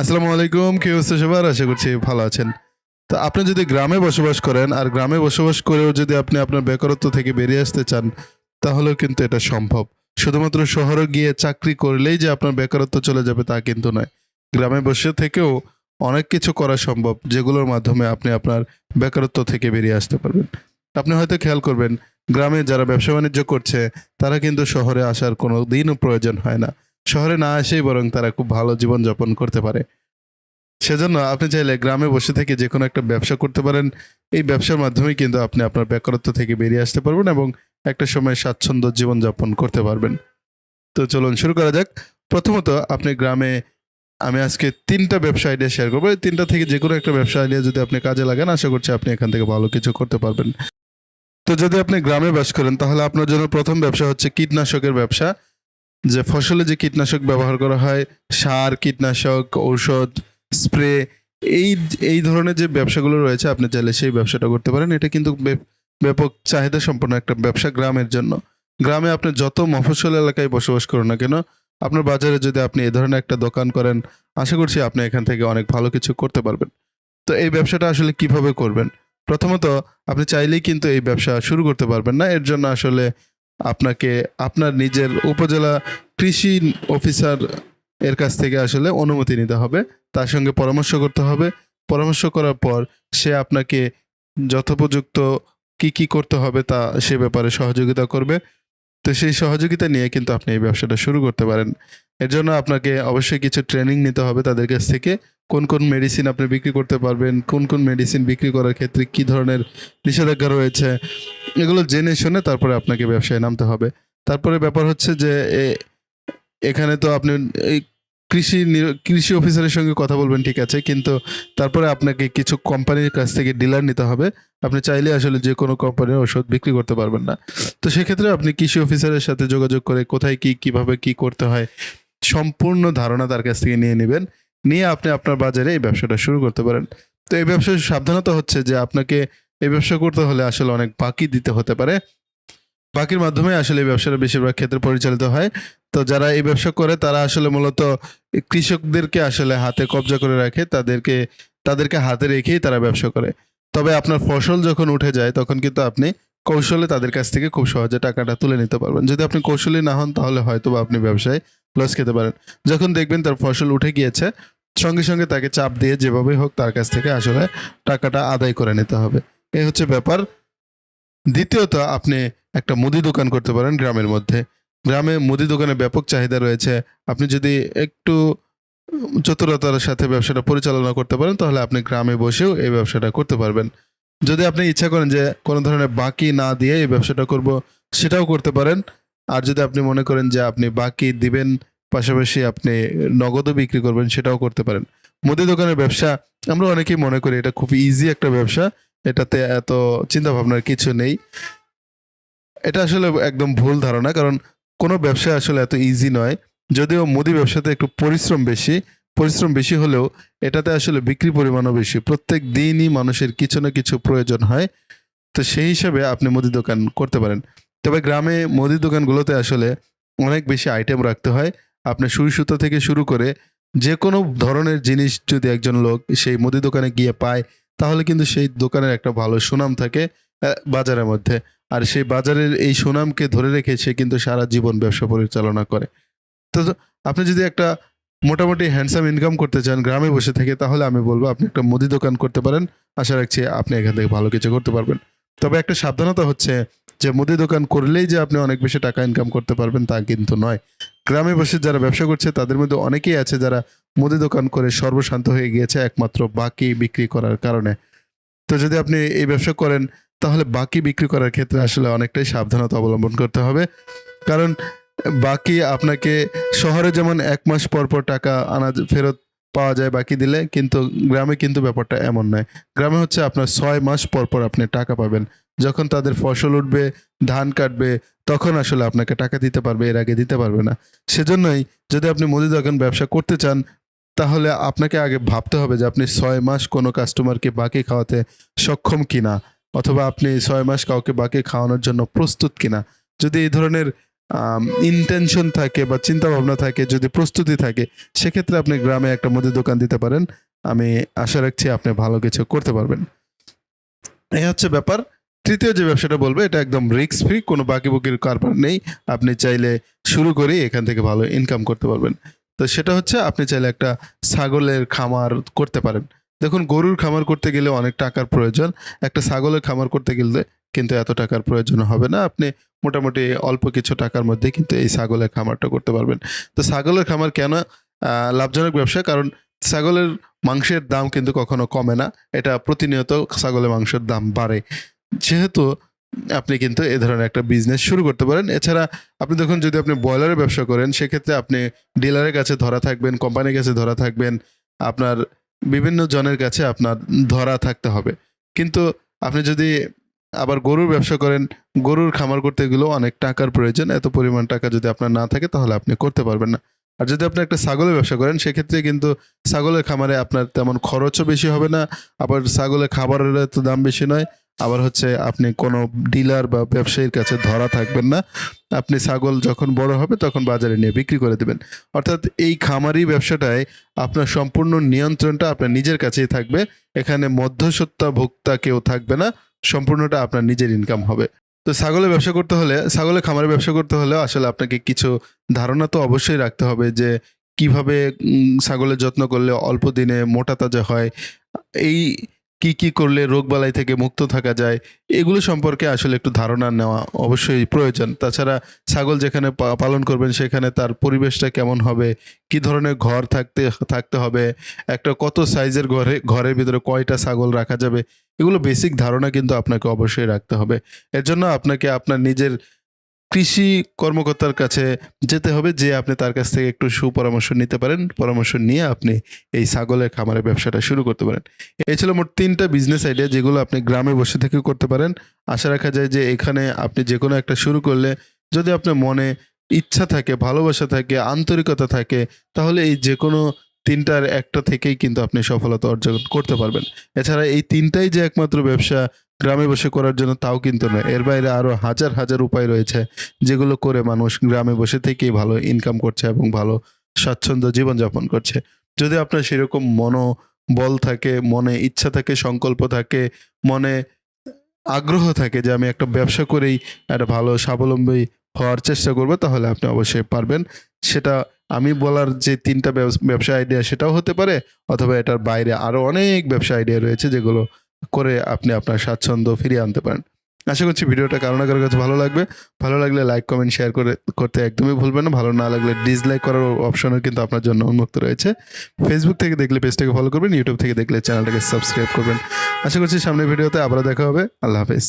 আসসালামু আলাইকুম, কি অবস্থা সবার? আশা করছি ভালো আছেন। তো আপনি যদি গ্রামে বসবাস করেন, আর গ্রামে বসবাস করেও যদি আপনি আপনার বেকারত্ব থেকে বেরিয়ে আসতে চান, তাহলেও কিন্তু এটা সম্ভব। শুধুমাত্র শহরে গিয়ে চাকরি করলেই যে আপনার বেকারত্ব চলে যাবে তা কিন্তু নয়। গ্রামে বসে থেকেও অনেক কিছু করা সম্ভব, যেগুলোর মাধ্যমে আপনি আপনার বেকারত্ব থেকে বেরিয়ে আসতে পারবেন। আপনি হয়তো খেয়াল করবেন, গ্রামে যারা ব্যবসা বাণিজ্য করছে, তারা কিন্তু শহরে আসার কোনো দিনও প্রয়োজন হয় না। শহরে না এসেই বরং তারা খুব ভালো জীবনযাপন করতে পারে। সেজন্য আপনি চাইলে গ্রামে বসে থেকে যে কোনো একটা ব্যবসা করতে পারেন। এই ব্যবসার মাধ্যমেই কিন্তু আপনি আপনার বেকারত্ব থেকে বেরিয়ে আসতে পারবেন এবং একটা সময় স্বাচ্ছন্দ্য জীবনযাপন করতে পারবেন। তো চলুন শুরু করা যাক। প্রথমত আপনি গ্রামে আমি আজকে তিনটা ব্যবসা আইডিয়া শেয়ার করব। এই তিনটা থেকে যে কোনো একটা ব্যবসা আইডিয়া যদি আপনি কাজে লাগান, আশা করছি আপনি এখান থেকে ভালো কিছু করতে পারবেন। তো যদি আপনি গ্রামে বাস করেন, তাহলে আপনার জন্য প্রথম ব্যবসা হচ্ছে কীটনাশকের ব্যবসা। যে ফসলে যে কীটনাশক ব্যবহার করা হয়, সার, কীটনাশক, ঔষধ, স্প্রে, এই এই ধরনের যে ব্যবসাগুলো রয়েছে, আপনি চাইলে সেই ব্যবসাটা করতে পারেন। এটা কিন্তু ব্যাপক চাহিদা সম্পন্ন একটা ব্যবসা গ্রামের জন্য। গ্রামে আপনি যত মফস্বল এলাকায় বসবাস করুন না কেন, আপনার বাজারে যদি আপনি এ ধরনের একটা দোকান করেন, আশা করছি আপনি এখান থেকে অনেক ভালো কিছু করতে পারবেন। তো এই ব্যবসাটা আসলে কীভাবে করবেন? প্রথমত, আপনি চাইলেই কিন্তু এই ব্যবসা শুরু করতে পারবেন না। এর জন্য আসলে আপনাকে আপনার নিজের উপজেলা কৃষি অফিসার এর কাছ থেকে আসলে অনুমতি নিতে হবে। তার সঙ্গে পরামর্শ করতে হবে। পরামর্শ করার পর সে আপনাকে যথোপযুক্ত কি কি করতে হবে তা সে ব্যাপারে সহযোগিতা করবে। তো সেই সহযোগিতা নিয়ে কিন্তু আপনি এই ব্যবসাটা শুরু করতে পারেন। এর জন্য আপনাকে অবশ্যই কিছু ট্রেনিং নিতে হবে তাদের কাছ থেকে। কোন কোন মেডিসিন আপনি বিক্রি করতে পারবেন, কোন কোন মেডিসিন বিক্রি করার ক্ষেত্রে কি ধরনের নিষেধাজ্ঞা রয়েছে, এগুলো জেনে শুনে তারপরে আপনাকে ব্যবসায় নামতে হবে। তারপরে ব্যাপার হচ্ছে যে এখানে তো আপনি, এই কৃষি কৃষি অফিসারের সঙ্গে কথা বলবেন ঠিক আছে, কিন্তু তারপরে আপনাকে কিছু কোম্পানির কাছ থেকে ডিলার নিতে হবে। আপনি চাইলে আসলে যে কোনো কোম্পানির ওষুধ বিক্রি করতে পারবেন না। তো সেক্ষেত্রে আপনি কৃষি অফিসারের সাথে যোগাযোগ করে কোথায় কি, কীভাবে কি করতে হয়, সম্পূর্ণ ধারণা তার কাছ থেকে নিয়ে নেবেন। নিয়ে আপনি আপনার বাজারে এই ব্যবসাটা শুরু করতে পারেন। তো এই ব্যবসার সাবধানতা হচ্ছে যে আপনাকে এই ব্যবসা করতে হলে আসলে অনেক বাকি দিতে হতে পারে। বাকির মাধ্যমে আসলে এই ব্যবসাটা বেশিরভাগ ক্ষেত্রে পরিচালিত হয়। তো যারা এই ব্যবসা করে, তারা আসলে মূলত কৃষকদেরকে আসলে হাতে কবজা করে রাখে, তাদেরকে তাদেরকে হাতে রেখেই তারা ব্যবসা করে। তবে আপনার ফসল যখন উঠে যায়, তখন কিন্তু আপনি কৌশলে তাদের কাছ থেকে খুব সহজে টাকাটা তুলে নিতে পারবেন। যদি আপনি কৌশলী না হন, তাহলে হয়তো বা আপনি ব্যবসায় লস খেতে পারেন। যখন দেখবেন তার ফসল উঠে গিয়েছে, সঙ্গে সঙ্গে তাকে চাপ দিয়ে যেভাবেই হোক তার কাছ থেকে আসলে টাকাটা আদায় করে নিতে হবে। এই হচ্ছে ব্যাপার। দ্বিতীয়ত, আপনি একটা মুদি দোকান করতে পারেন গ্রামের মধ্যে। গ্রামে মুদি দোকানে ব্যাপক চাহিদা রয়েছে। আপনি যদি একটু চতুরতার সাথে ব্যবসাটা পরিচালনা করতে পারেন, তাহলে আপনি গ্রামে বসেও এই ব্যবসাটা করতে পারবেন। যদি আপনি ইচ্ছা করেন যে কোনো ধরনের বাকি না দিয়ে এই ব্যবসাটা করব, সেটাও করতে পারেন। আর যদি আপনি মনে করেন যে আপনি বাকি দিবেন, পাশাপাশি আপনি নগদও বিক্রি করবেন, সেটাও করতে পারেন। মুদি দোকানের ব্যবসা, আমরা অনেকেই মনে করি এটা খুব ইজি একটা ব্যবসা, এটাতে এত চিন্তা ভাবনার কিছু নেই। এটা আসলে একদম ভুল ধারণা, কারণ কোনো ব্যবসা আসলে এত ইজি নয়। যদিও মুদি ব্যবসাতে একটু পরিশ্রম বেশি পরিশ্রম বেশি হলেও এটাতে আসলে বিক্রি পরিমাণও বেশি। প্রত্যেক দিনই মানুষের কিছু না কিছু প্রয়োজন হয়, তো সেই হিসাবে আপনি মুদি দোকান করতে পারেন। তবে গ্রামে মুদি দোকানগুলোতে আসলে অনেক বেশি আইটেম রাখতে হয়। আপনার সুই সুতো থেকে শুরু করে যে কোনো ধরনের জিনিস যদি একজন লোক সেই মুদি দোকানে গিয়ে পায়, তাহলে কিন্তু সেই দোকানের একটা ভালো সুনাম থাকে বাজারের মধ্যে। আর সেই বাজারের এই সুনামকে ধরে রেখে সে কিন্তু সারা জীবন ব্যবসা পরিচালনা করে। তো আপনি যদি একটা মোটামুটি হ্যান্ডসাম ইনকাম করতে চান, গ্রামে বসে থেকে, তাহলে আমি বলব আপনি একটা মুদি দোকান করতে পারেন। আশা রাখছি আপনি এখান থেকে ভালো কিছু করতে পারবেন। তবে একটা সাবধানতা হচ্ছে যে মুদি দোকান করলেই যে আপনি অনেক বেশি টাকা ইনকাম করতে পারবেন তা কিন্তু নয়। গ্রামে বসে যারা ব্যবসা করছে, তাদের মধ্যে অনেকেই আছে যারা মুদি দোকান করে সর্বশান্ত হয়ে গিয়েছে একমাত্র বাকি বিক্রি করার কারণে। তো যদি আপনি এই ব্যবসা করেন, তাহলে বাকি বিক্রি করার ক্ষেত্রে আসলে অনেকটাই সাবধানতা অবলম্বন করতে হবে। কারণ বাকি আপনাকে শহরে যেমন এক মাস পর পর টাকা আনা ফেরত পাওয়া যায় বাকি দিলে, কিন্তু গ্রামে কিন্তু ব্যাপারটা এমন নয়। গ্রামে হচ্ছে আপনার ছয় মাস পর পর আপনি টাকা পাবেন। যখন তাদের ফসল উঠবে, ধান কাটবে, তখন আসলে আপনাকে টাকা দিতে পারবে, এর আগে দিতে পারবে না। সেজন্যই যদি আপনি মুদি দোকান ব্যবসা করতে চান, তাহলে আপনাকে আগে ভাবতে হবে যে আপনি ছয় মাস কোনো কাস্টমারকে বাকি খাওয়াতে সক্ষম কিনা, অথবা আপনি ছয় মাস কাউকে বাকি খাওয়ানোর জন্য প্রস্তুত কিনা। যদি এই ধরনের ইন্টেনশন থাকে বা চিন্তা ভাবনা থাকে, যদি প্রস্তুতি থাকে, সেক্ষেত্রে আপনি গ্রামে একটা মুদি দোকান দিতে পারেন। আমি আশা রাখছি আপনি ভালো কিছু করতে পারবেন। এই হচ্ছে ব্যাপার। তৃতীয় যে ব্যবসাটা বলব, এটা একদম রিস্ক ফ্রি কোনো বাকি বুকির কারবার নেই। আপনি চাইলে শুরু করেই এখান থেকে ভালো ইনকাম করতে পারবেন। তো সেটা হচ্ছে, আপনি চাইলে একটা ছাগলের খামার করতে পারেন। দেখুন, গরুর খামার করতে গেলে অনেক টাকার প্রয়োজন। একটা ছাগলের খামার করতে গেলে কিন্তু এত টাকার প্রয়োজন হবে না। আপনি মোটামুটি অল্প কিছু টাকার মধ্যে কিন্তু এই ছাগলের খামারটা করতে পারবেন। তো ছাগলের খামার কেন লাভজনক ব্যবসা? কারণ ছাগলের মাংসের দাম কিন্তু কখনো কমে না। এটা প্রতিনিয়ত ছাগলের মাংসের দাম বাড়ে। যেহেতু আপনি কিন্তু এ ধরনের একটা বিজনেস শুরু করতে পারেন। এছাড়া আপনি দেখুন, যদি আপনি ব্রয়লারের ব্যবসা করেন, সেক্ষেত্রে আপনি ডিলারের কাছে ধরা থাকবেন কোম্পানির কাছে ধরা থাকবেন, আপনার বিভিন্ন জনের কাছে আপনার ধরা থাকতে হবে। কিন্তু আপনি যদি আবার গরুর ব্যবসা করেন, গরুর খামার করতে গেলেও অনেক টাকার প্রয়োজন, এত পরিমাণ টাকা যদি আপনার না থাকে, তাহলে আপনি করতে পারবেন না। আর যদি আপনি একটা ছাগলের ব্যবসা করেন, সেক্ষেত্রে কিন্তু ছাগলের খামারে আপনার তেমন খরচও বেশি হবে না, আবার ছাগলের খাবারের তো দাম বেশি নয়। আবার হচ্ছে আপনি কোনো ডিলার বা ব্যবসায়ীর কাছে ধরা থাকবেন না। আপনি ছাগল যখন বড় হবে তখন বাজারে নিয়ে বিক্রি করে দেবেন। অর্থাৎ এই খামারি ব্যবসাটায় আপনার সম্পূর্ণ নিয়ন্ত্রণটা আপনার নিজের কাছেই থাকবে। এখানে মধ্যস্বত্তা ভোক্তা কেউ থাকবে না, সম্পূর্ণটা আপনার নিজের ইনকাম হবে। তো ছাগলের ব্যবসা করতে হলে ছাগলের খামারের ব্যবসা করতে হলে আসলে আপনাকে কিছু ধারণা তো অবশ্যই রাখতে হবে যে কীভাবে ছাগলের যত্ন করলে অল্প দিনে মোটা তাজা হয়। এই কি কি করলে রোগবালাই থেকে মুক্ত থাকা যায়, এগুলো সম্পর্কে আসলে একটু ধারণা নেওয়া অবশ্যই প্রয়োজন। তাছাড়া ছাগল যেখানে পালন করবেন সেখানে তার পরিবেশটা কেমন হবে, কি ধরনের ঘর থাকতে থাকতে হবে, একটা কত সাইজের ঘরে, ঘরের ভিতরে কয়টা ছাগল রাখা যাবে, এগুলো বেসিক ধারণা কিন্তু আপনাকে অবশ্যই রাখতে হবে। এর জন্য আপনাকে আপনার নিজের কৃষি কর্মকর্তার কাছে যেতে হবে, যে আপনি তার কাছ থেকে একটু সুপরামর্শ নিতে পারেন, পরামর্শ নিয়ে আপনি এই ছাগলের খামারের ব্যবসাটা শুরু করতে পারেন। এই ছিল মোট তিনটা বিজনেস আইডিয়া যেগুলো আপনি গ্রামে বসে থেকেও করতে পারেন। আশা রাখা যায় যে এখানে আপনি যে কোনো একটা শুরু করলে যদি আপনার মনে ইচ্ছা থাকে, ভালোবাসা থাকে, আন্তরিকতা থাকে, তাহলে এই যে কোনো তিনটার একটা থেকেই কিন্তু আপনি সফলতা অর্জন করতে পারবেন। এছাড়া এই তিনটাই যে একমাত্র ব্যবসা গ্রামে বসে করার জন্য তাও কিন্তু নয়। এর বাইরে আরও হাজার হাজার উপায় রয়েছে যেগুলো করে মানুষ গ্রামে বসে থেকেই ভালো ইনকাম করছে এবং ভালো স্বাচ্ছন্দ্য জীবনযাপন করছে। যদি আপনার সেরকম মনোবল থাকে, মনে ইচ্ছা থাকে, সংকল্প থাকে, মনে আগ্রহ থাকে যে আমি একটা ব্যবসা করেই একটা ভালো স্বাবলম্বী হওয়ার চেষ্টা করব, তাহলে আপনি অবশ্যই পারবেন। সেটা আমি বলার যে তিনটা ব্যবস- আইডিয়া সেটাও হতে পারে, অথবা এটার বাইরে আরও অনেক ব্যবসা আইডিয়া রয়েছে যেগুলো করে আপনি আপনার স্বাচ্ছন্দ্য ফিরিয়ে আনতে পারেন। আশা করছি ভিডিওটা কারও না কারোর কাছে ভালো লাগবে। ভালো লাগলে লাইক কমেন্ট শেয়ার করে, করতে একদমই ভুলবেন না। ভালো না লাগলে ডিসলাইক করার অপশনও কিন্তু আপনার জন্য উন্মুক্ত রয়েছে। ফেসবুক থেকে দেখলে পেজটাকে ফলো করবেন ইউটিউব থেকে দেখলে চ্যানেলটাকে সাবস্ক্রাইব করবেন। আশা করছি সামনের ভিডিওতে আবার দেখা হবে। আল্লাহ হাফেজ।